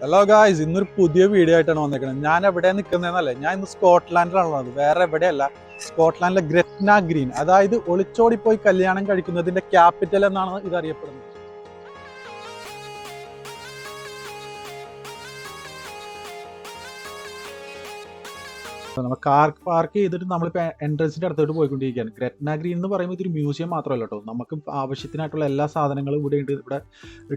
Hello guys ഇന്നൊരു പുതിയ video ആയിട്ടാണ് വന്നേക്കുന്നത് ഞാൻ എവിടെ നിൽക്കുന്നതെന്നല്ലേ ഞാൻ ഇന്ന് സ്കോട്ട്ലാൻഡിലാണ് ഉള്ളത്. വേറെ എവിടെയല്ല. സ്കോട്ട്ലാൻഡിലെ ഗ്രറ്റ്ന ഗ്രീൻ അതായത് ഒളിച്ചോടി പോയി കല്യാണം കഴിക്കുന്നതിന്റെ ക്യാപിറ്റൽ എന്നാണ് ഇത് നമ്മൾ കാർ പാർക്ക് ചെയ്തിട്ട് നമ്മളിപ്പോൾ എൻട്രൻസിന്റെ അടുത്തോട്ട് പോയിക്കൊണ്ടിരിക്കുകയാണ് ഗ്രറ്റ്ന ഗ്രീൻ എന്ന് പറയുമ്പോൾ ഇതൊരു മ്യൂസിയം മാത്രമല്ല കേട്ടോ നമുക്ക് ആവശ്യത്തിനായിട്ടുള്ള എല്ലാ സാധനങ്ങളും ഇവിടെ ഉണ്ട്. ഇവിടെ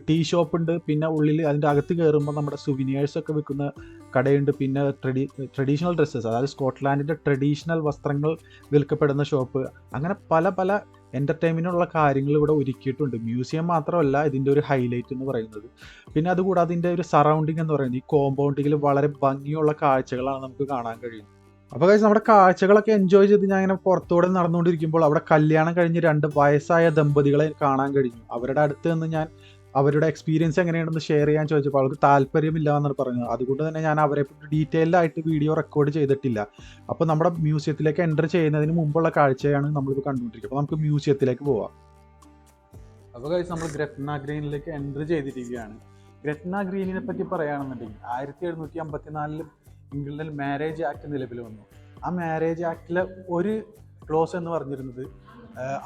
ടീ ഷോപ്പ് ഉണ്ട്. പിന്നെ ഉള്ളിൽ അതിന്റെ അകത്ത് കയറുമ്പോൾ നമ്മുടെ സുവിനിയേഴ്സ് ഒക്കെ വിൽക്കുന്ന കടയുണ്ട്. പിന്നെ ട്രഡി ട്രഡീഷണൽ ഡ്രസ്സസ് അതായത് സ്കോട്ട്ലാൻഡിന്റെ ട്രഡീഷണൽ വസ്ത്രങ്ങൾ വിൽക്കപ്പെടുന്ന ഷോപ്പ് അങ്ങനെ പല പല എന്റർടൈൻമെന്റിനുള്ള കാര്യങ്ങൾ ഇവിടെ ഒരുക്കിയിട്ടുണ്ട്. മ്യൂസിയം മാത്രമല്ല ഇതിന്റെ ഒരു ഹൈലൈറ്റ് എന്ന് പറയുന്നത്. പിന്നെ അതുകൂടാതെ ഇതിന്റെ ഒരു സറൗണ്ടിങ് എന്ന് പറയുന്നത് ഈ കോമ്പൗണ്ടിങ്ങിൽ വളരെ ഭംഗിയുള്ള കാഴ്ചകളാണ് നമുക്ക് കാണാൻ കഴിയുന്നത്. അപ്പോൾ കഴിച്ച് നമ്മുടെ കാഴ്ചകളൊക്കെ എൻജോയ് ചെയ്ത് ഞാൻ ഇങ്ങനെ പുറത്തൂടെ നടന്നുകൊണ്ടിരിക്കുമ്പോൾ അവിടെ കല്യാണം കഴിഞ്ഞ് രണ്ട് വയസ്സായ ദമ്പതികളെ കാണാൻ കഴിഞ്ഞു. അവരുടെ അടുത്ത് നിന്ന് ഞാൻ അവരുടെ എക്സ്പീരിയൻസ് എങ്ങനെയാണെന്ന് ഷെയർ ചെയ്യാൻ ചോദിച്ചപ്പോൾ അവർക്ക് താല്പര്യമില്ല എന്നാണ് പറഞ്ഞത്. അതുകൊണ്ട് തന്നെ ഞാൻ അവരെ ഡീറ്റെയിൽഡ് ആയിട്ട് വീഡിയോ റെക്കോർഡ് ചെയ്തിട്ടില്ല. അപ്പോൾ നമ്മുടെ മ്യൂസിയത്തിലേക്ക് എന്റർ ചെയ്യുന്നതിന് മുമ്പുള്ള കാഴ്ചയാണ് നമ്മളിപ്പോൾ കണ്ടുകൊണ്ടിരിക്കുക അപ്പോൾ നമുക്ക് മ്യൂസിയത്തിലേക്ക് പോവാം. അപ്പോൾ കഴിച്ച് നമ്മൾ ഗ്രറ്റ്ന ഗ്രീനിലേക്ക് എന്റർ ചെയ്തിരിക്കുകയാണ്. ഗ്രറ്റ്ന ഗ്രീനിനെ പറ്റി പറയുകയാണെന്നുണ്ടെങ്കിൽ ആയിരത്തി എഴുന്നൂറ്റി അമ്പത്തിനാലിൽ ഇംഗ്ലണ്ടിൽ മാരേജ് ആക്ട് നിലവിൽ വന്നു. ആ മാരേജ് ആക്ടിലെ ഒരു ക്ലോസ് എന്ന് പറഞ്ഞിരുന്നത്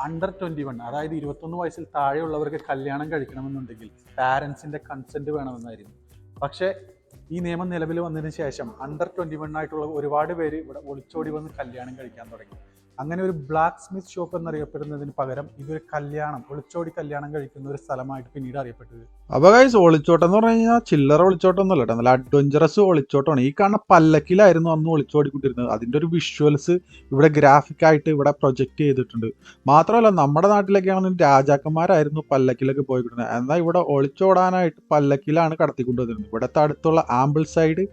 അണ്ടർ ട്വന്റി വൺ അതായത് ഇരുപത്തൊന്ന് വയസ്സിൽ താഴെയുള്ളവർക്ക് കല്യാണം കഴിക്കണമെന്നുണ്ടെങ്കിൽ പാരൻസിന്റെ കൺസെന്റ് വേണമെന്നായിരുന്നു. പക്ഷേ ഈ നിയമം നിലവിൽ വന്നതിന് ശേഷം അണ്ടർ ട്വന്റി വൺ ആയിട്ടുള്ള ഒരുപാട് പേര് ഇവിടെ ഒളിച്ചോടി വന്ന് കല്യാണം കഴിക്കാൻ തുടങ്ങി. അങ്ങനെ ഒരു ബ്ലാക്ക് സ്മിത്ത് ഷോപ്പ് എന്നറിയപ്പെടുന്നതിന് പകരം ഇതൊരു കല്യാണം ഒളിച്ചോടി കല്യാണം കഴിക്കുന്ന ഒരു സ്ഥലമായിട്ട് പിന്നീട് അറിയപ്പെട്ടത് അപ്പൊ കൈസ് ഒളിച്ചോട്ടം എന്ന് പറഞ്ഞു കഴിഞ്ഞാൽ ചില്ലറ ഒളിച്ചോട്ടം ഒന്നുമല്ല കേട്ടോ നല്ല അഡ്വഞ്ചറസ് ഒളിച്ചോട്ടമാണ് ഈ കാണുന്ന പല്ലക്കിലായിരുന്നു അന്ന് ഒളിച്ചോടിക്കൊണ്ടിരുന്നത് അതിന്റെ ഒരു വിഷ്വൽസ് ഇവിടെ ഗ്രാഫിക് ആയിട്ട് ഇവിടെ പ്രൊജക്ട് ചെയ്തിട്ടുണ്ട്. മാത്രമല്ല നമ്മുടെ നാട്ടിലൊക്കെ ആണെങ്കിൽ രാജാക്കന്മാരായിരുന്നു പല്ലക്കിലൊക്കെ പോയിക്കൊണ്ടിരുന്നത്. എന്നാൽ ഇവിടെ ഒളിച്ചോടാനായിട്ട് പല്ലക്കിലാണ് കടത്തിക്കൊണ്ടുവന്നിരുന്നത്. ഇവിടുത്തെ അടുത്തുള്ള ആമ്പിൾ സൈഡ്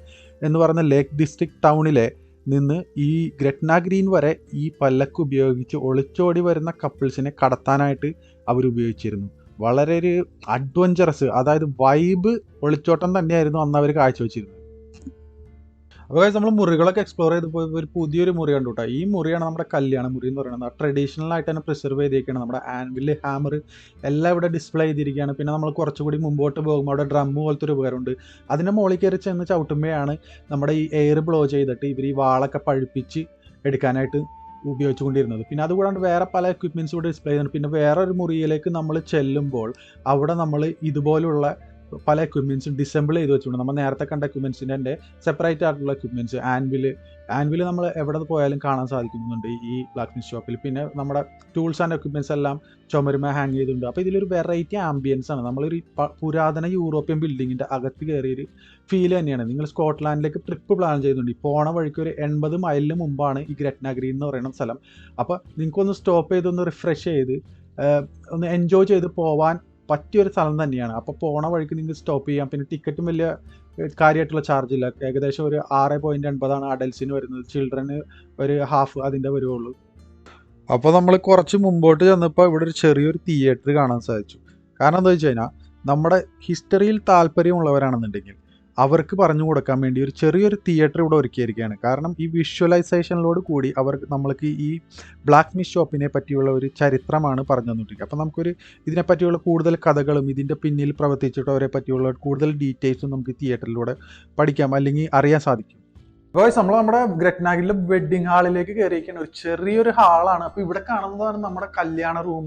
എന്ന് പറയുന്ന ലേക്ക് ഡിസ്ട്രിക്ട് ടൗണിലെ നിന്ന് ഈ ഗ്രട്നാഗ്രീൻ ഗ്രീൻ വരെ ഈ പല്ലക്ക് ഉപയോഗിച്ച് ഒളിച്ചോടി വരുന്ന കപ്പിൾസിനെ കടത്താനായിട്ട് അവർ ഉപയോഗിച്ചിരുന്നു. വളരെ ഒരു അഡ്വഞ്ചറസ് അതായത് വൈബ് ഒളിച്ചോട്ടം തന്നെയായിരുന്നു അന്ന് അവർ കാഴ്ചവെച്ചിരുന്നത്. അപ്പോൾ നമ്മൾ മുറികളൊക്കെ എക്സ്പ്ലോർ ചെയ്ത് പോയി ഒരു പുതിയൊരു മുറി കണ്ടു കേട്ടോ ഈ മുറിയാണ് നമ്മുടെ കല്യാണ മുറി എന്ന് പറയുന്നത്. ട്രഡീഷണൽ ആയിട്ട് തന്നെ പ്രിസർവ് ചെയ്തിരിക്കുകയാണ് നമ്മുടെ ആൻവിൽ ഹാമർ എല്ലാം ഇവിടെ ഡിസ്പ്ലേ ചെയ്തിരിക്കുകയാണ്. പിന്നെ നമ്മൾ കുറച്ചുകൂടി മുമ്പോട്ട് പോകുമ്പോൾ അവിടെ ഡ്രം പോലത്തെ ഒരു ഉപകരമുണ്ട് അതിന്റെ മുകളിൽ കയറി ചെന്ന് ചവിട്ടുമ്പോഴാണ് നമ്മുടെ ഈ എയർ ബ്ലോ ചെയ്തിട്ട് ഇവർ ഈ വാളൊക്കെ പഴുപ്പിച്ച് എടുക്കാനായിട്ട് ഉപയോഗിച്ചുകൊണ്ടിരുന്നത്. പിന്നെ അതുകൂടാണ്ട് വേറെ പല എക്യുപ്മെന്റ്സ് ഇവിടെ ഡിസ്പ്ലേ ചെയ്യുന്നുണ്ട്. പിന്നെ വേറെ ഒരു മുറിയിലേക്ക് നമ്മൾ ചെല്ലുമ്പോൾ അവിടെ നമ്മൾ ഇതുപോലുള്ള പല എക്യുപ്മെന്റ്സും ഡിസംബിൾ ചെയ്ത് വെച്ചിട്ടുണ്ട്. നമ്മൾ നേരത്തെ കണ്ട എക്വിപ്മെന്റ്സിന്റെ സെപ്പറേറ്റ് ആയിട്ടുള്ള എക്യുപ്മെന്റ്സ് ആൻവിൽ ആൻവിൽ നമ്മൾ എവിടെ പോയാലും കാണാൻ സാധിക്കുന്നുണ്ട് ഈ ബ്ലാക്ക് ഷോപ്പിൽ പിന്നെ നമ്മുടെ ടൂൾസ് ആൻഡ് എക്യുപ്മെന്റ്സ് എല്ലാം ചുമരുമ ഹാങ് ചെയ്തിട്ടുണ്ട്. അപ്പോൾ ഇതിലൊരു വെറൈറ്റി ആംബിയൻസ് ആണ്. നമ്മളൊരു പുരാതന യൂറോപ്യൻ ബിൽഡിങ്ങിന്റെ അകത്ത് കയറിയൊരു ഫീൽ തന്നെയാണ്. നിങ്ങൾ സ്കോട്ട്ലാൻഡിലേക്ക് ട്രിപ്പ് പ്ലാൻ ചെയ്യുന്നുണ്ട് ഈ പോണ വഴിക്ക് ഒരു എൺപത് മൈലിന് മുമ്പാണ് ഈ ഗ്രറ്റ്നഗരി എന്ന് പറയുന്ന സ്ഥലം. അപ്പോൾ നിങ്ങൾക്കൊന്ന് സ്റ്റോപ്പ് ചെയ്തൊന്ന് റിഫ്രഷ് ചെയ്ത് ഒന്ന് എൻജോയ് ചെയ്ത് പോവാൻ പറ്റിയൊരു സ്ഥലം തന്നെയാണ്. അപ്പോൾ പോണ വഴിക്ക് നിങ്ങൾക്ക് സ്റ്റോപ്പ് ചെയ്യാം. പിന്നെ ടിക്കറ്റും വലിയ കാര്യമായിട്ടുള്ള ചാർജ് ഇല്ല. ഏകദേശം ഒരു ആറ് പോയിന്റ് അൻപതാണ് അഡൽസിന് വരുന്നത്. ചിൽഡ്രന് ഒരു ഹാഫ് അതിന്റെ വരുവുള്ളൂ. അപ്പോൾ നമ്മൾ കുറച്ച് മുമ്പോട്ട് ചെന്നപ്പോൾ ഇവിടെ ഒരു ചെറിയൊരു തിയേറ്റർ കാണാൻ സാധിച്ചു. കാരണം എന്താ വെച്ച് കഴിഞ്ഞാൽ നമ്മുടെ ഹിസ്റ്ററിയിൽ താല്പര്യമുള്ളവരാണെന്നുണ്ടെങ്കിൽ അവർക്ക് പറഞ്ഞു കൊടുക്കാൻ വേണ്ടി ഒരു ചെറിയൊരു തിയേറ്റർ ഇവിടെ ഒരുക്കിയിരിക്കുകയാണ്. കാരണം ഈ വിഷ്വലൈസേഷനിലോട് കൂടി അവർ നമ്മൾക്ക് ഈ ബ്ലാക്ക് മിസ് ഷോപ്പിനെ പറ്റിയുള്ള ഒരു ചരിത്രമാണ് പറഞ്ഞു തന്നിട്ടിരിക്കുക അപ്പോൾ നമുക്കൊരു ഇതിനെപ്പറ്റിയുള്ള കൂടുതൽ കഥകളും ഇതിന്റെ പിന്നിൽ പ്രവർത്തിച്ചിട്ടവരെ പറ്റിയുള്ള കൂടുതൽ ഡീറ്റെയിൽസും നമുക്ക് തിയേറ്ററിലൂടെ പഠിക്കാം അല്ലെങ്കിൽ അറിയാൻ സാധിക്കും. ബോയ്സ് നമ്മൾ നമ്മുടെ ഗ്രറ്റ്നാഗിലെ വെഡിങ് ഹാളിലേക്ക് കയറിയിരിക്കുന്ന ഒരു ചെറിയൊരു ഹാളാണ് അപ്പോൾ ഇവിടെ കാണുന്നതാണ് നമ്മുടെ കല്യാണ റൂം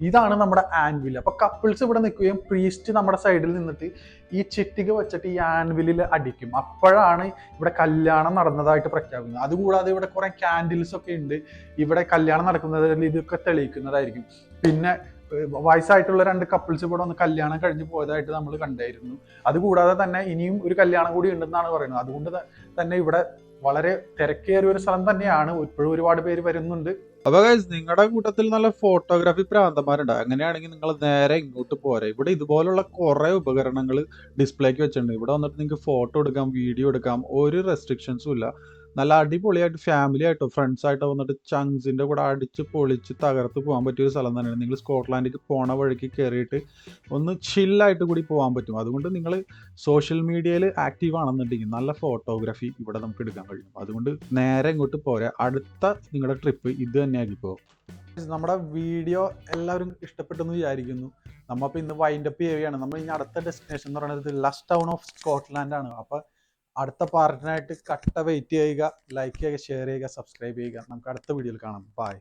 ഇതാണ് നമ്മുടെ ആൻവിൽ അപ്പൊ കപ്പിൾസ് ഇവിടെ നിൽക്കുകയും പ്രീസ്റ്റ് നമ്മുടെ സൈഡിൽ നിന്നിട്ട് ഈ ചിട്ടിക വെച്ചിട്ട് ഈ ആൻവിലിൽ അടിക്കും. അപ്പോഴാണ് ഇവിടെ കല്യാണം നടന്നതായിട്ട് പ്രഖ്യാപിക്കുന്നത്. അതുകൂടാതെ ഇവിടെ കുറെ കാൻഡിൽസ് ഒക്കെ ഉണ്ട്. ഇവിടെ കല്യാണം നടക്കുന്നതിൽ ഇതൊക്കെ തെളിയിക്കുന്നതായിരിക്കും. പിന്നെ വയസ്സായിട്ടുള്ള രണ്ട് കപ്പിൾസ് ഇവിടെ ഒന്ന് കല്യാണം കഴിഞ്ഞ് പോയതായിട്ട് നമ്മൾ കണ്ടായിരുന്നു. അതുകൂടാതെ തന്നെ ഇനിയും ഒരു കല്യാണം കൂടി ഉണ്ടെന്നാണ് പറയുന്നത്. അതുകൊണ്ട് തന്നെ ഇവിടെ വളരെ തിരക്കേറിയ ഒരു സ്ഥലം തന്നെയാണ്. ഇപ്പോഴും ഒരുപാട് പേര് വരുന്നുണ്ട്. അപ്പൊ നിങ്ങളുടെ കൂട്ടത്തിൽ നല്ല ഫോട്ടോഗ്രാഫി പ്രാന്തന്മാരുണ്ട്. അങ്ങനെയാണെങ്കിൽ നിങ്ങൾ നേരെ ഇങ്ങോട്ട് പോരെ. ഇവിടെ ഇതുപോലുള്ള കുറെ ഉപകരണങ്ങൾ ഡിസ്പ്ലേക്ക് വെച്ചിട്ടുണ്ട്. ഇവിടെ വന്നിട്ട് നിങ്ങൾക്ക് ഫോട്ടോ എടുക്കാം വീഡിയോ എടുക്കാം. ഒരു റെസ്ട്രിക്ഷൻസും ഇല്ല. നല്ല അടിപൊളിയായിട്ട് ഫാമിലി ആയിട്ടോ ഫ്രണ്ട്സ് ആയിട്ടോ വന്നിട്ട് ചങ്സിന്റെ കൂടെ അടിച്ച് പൊളിച്ച് തകർത്ത് പോകാൻ പറ്റിയ ഒരു സ്ഥലം തന്നെയാണ്. നിങ്ങൾ സ്കോട്ട്ലാൻഡിലേക്ക് പോണ വഴിക്ക് കയറിയിട്ട് ഒന്ന് ചില്ലായിട്ട് കൂടി പോകാൻ പറ്റും. അതുകൊണ്ട് നിങ്ങൾ സോഷ്യൽ മീഡിയയിൽ ആക്റ്റീവ് ആണെന്നുണ്ടെങ്കിൽ നല്ല ഫോട്ടോഗ്രാഫി ഇവിടെ നമുക്ക് എടുക്കാൻ കഴിയും. അതുകൊണ്ട് നേരെ ഇങ്ങോട്ട് പോരാ. അടുത്ത നിങ്ങളുടെ ട്രിപ്പ് ഇത് ഇപ്പോൾ നമ്മുടെ വീഡിയോ എല്ലാവരും ഇഷ്ടപ്പെട്ടെന്ന് വിചാരിക്കുന്നു. നമ്മൾ ഇപ്പൊ ഇന്ന് വൈൻഡപ്പ് ചെയ്യുകയാണ്. നമ്മൾ ഇനി അടുത്ത ഡെസ്റ്റിനേഷൻ എന്ന് പറയുന്നത് ലസ്റ്റ് ടൗൺ ഓഫ് സ്കോട്ട്ലാൻഡ് ആണ്. അപ്പൊ അടുത്ത പാർട്ടിനായിട്ട് കട്ട വെയിറ്റ് ചെയ്യുക ലൈക്ക് ചെയ്യുക ഷെയർ ചെയ്യുക സബ്സ്ക്രൈബ് ചെയ്യുക. നമുക്ക് അടുത്ത വീഡിയോയിൽ കാണാം. ബൈ